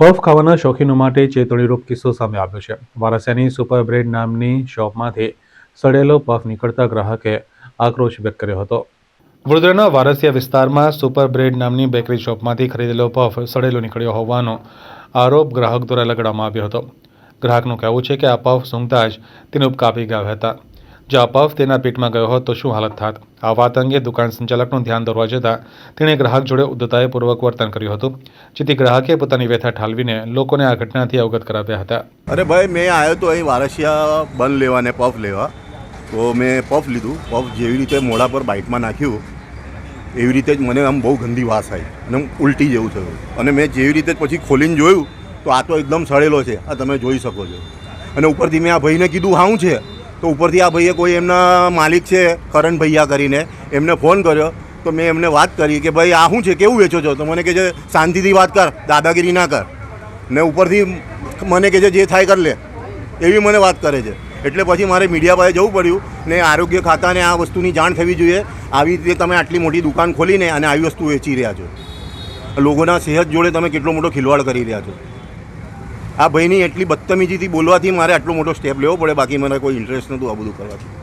Puff ખાવાના શોખીનો માટે ચેતવણીરૂપ કિસ્સો સામે આવ્યો છે. વારાસિયાની સુપર બ્રેડ નામની શોપમાંથી સડેલો પફ નીકળતા ગ્રાહકે આક્રોશ વ્યક્ત કર્યો હતો. વડોદરાના વારસિયા વિસ્તારમાં સુપર બ્રેડ નામની બેકરી શોપમાંથી ખરીદેલો પફ સડેલો નીકળ્યો હોવાનો આરોપ ગ્રાહક દ્વારા લગાડવામાં આવ્યો હતો. ગ્રાહકનું કહેવું છે કે આ પફ સૂંઘતા જ તેને ઉપકાપી ગયા હતા. જો પફ તેના પેટમાં ગયો હોત શું હાલત થાત? આ વાત અંગે દુકાન સંચાલકનું ધ્યાન દોરવા જતાં તેણે ગ્રાહક જોડે ઉદ્ધતાયપૂર્વક વર્તન કર્યું હતું, જેથી ગ્રાહકે પોતાની વ્યથા ઠાલવીને લોકોને આ ઘટનાથી અવગત કરાવ્યા હતા. અરે ભાઈ, મેં આવ્યો તો અહીં વારસિયા બન લેવા ને પફ લેવા. તો મેં પફ લીધું. પફ જેવી રીતે મોઢા પર બાઇટમાં નાખ્યું, એવી રીતે જ મને આમ બહુ ગંદી વાસ આવી અને ઉલટી જેવું થયું. અને મેં જેવી રીતે પછી ખોલીને જોયું, તો આ તો એકદમ સડેલો છે. આ તમે જોઈ શકો છો. અને ઉપરથી મેં આ ભાઈને કીધું, હાઉં છે? તો ઉપરથી આ ભાઈએ કોઈ એમના માલિક છે, કરણ ભૈયા કરીને, એમને ફોન કર્યો. તો મેં એમને વાત કરી કે ભાઈ, આ શું છે? કેવું વેચો છો? તો મને કહે છે, શાંતિથી વાત કર, દાદાગીરી ના કર. ને ઉપરથી મને કહે છે, જે થાય કર લે. એવી મને વાત કરે છે. એટલે પછી મારે મીડિયા પાસે જવું પડ્યું ને આરોગ્ય ખાતાને આ વસ્તુની જાણ થવી જોઈએ. આવી રીતે તમે આટલી મોટી દુકાન ખોલીને અને આવી વસ્તુ વેચી રહ્યા છો. લોકોના સેહત જોડે તમે કેટલો મોટો ખિલવાડ કરી રહ્યા છો. આ ભાઈની એટલી બદતમીજીથી બોલવાથી મારે આટલો મોટો સ્ટેપ લેવો પડે, બાકી મને કોઈ ઇન્ટરેસ્ટ નહોતું આ બધું કરવાથી.